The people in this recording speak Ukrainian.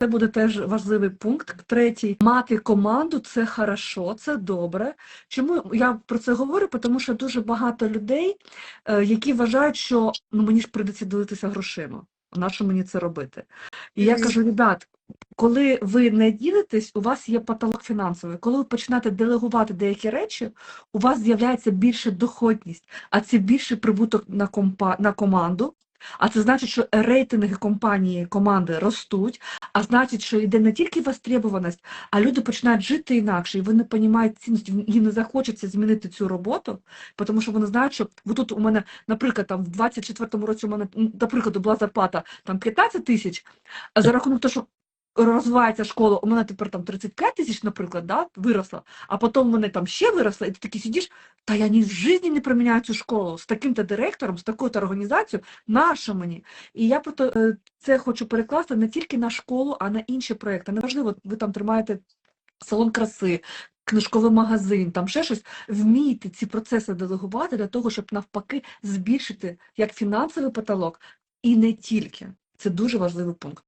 Це буде теж важливий пункт. Третій мати команду це хорошо, це добре. Чому я про це говорю? Тому що дуже багато людей, е, які вважають, що ну мені ж прийдеться ділитися грошима. Нащо мені це робити? І я кажу, ребят, коли ви не ділитесь, у вас є потолок фінансовий. Коли ви починаєте делегувати деякі речі, у вас з'являється більша доходність, а це більший прибуток на компа на команду. А це значить, що рейтинги компанії, команди ростуть, а значить, що йде не тільки востребованість, а люди починають жити інакше, і вони розуміють цінність, їм не захочеться змінити цю роботу, тому що вони знають, що бо тут у мене, наприклад, там в 24-му році у мене, наприклад, була зарплата там 15 тисяч, а за рахунок того, що розвивається школа, у мене тепер там 35 тисяч, наприклад, да, виросла, а потім вони там ще виросли, і ти такий сидиш, та я ні в житті не проміняю цю школу з таким-то директором, з такою-то організацією, наша мені. І я просто е, це хочу перекласти не тільки на школу, а на інші проекти. Неважливо, ви там тримаєте салон краси, книжковий магазин, там ще щось. Вмійте ці процеси делегувати для того, щоб навпаки збільшити як фінансовий потолок, і не тільки. Це дуже важливий пункт.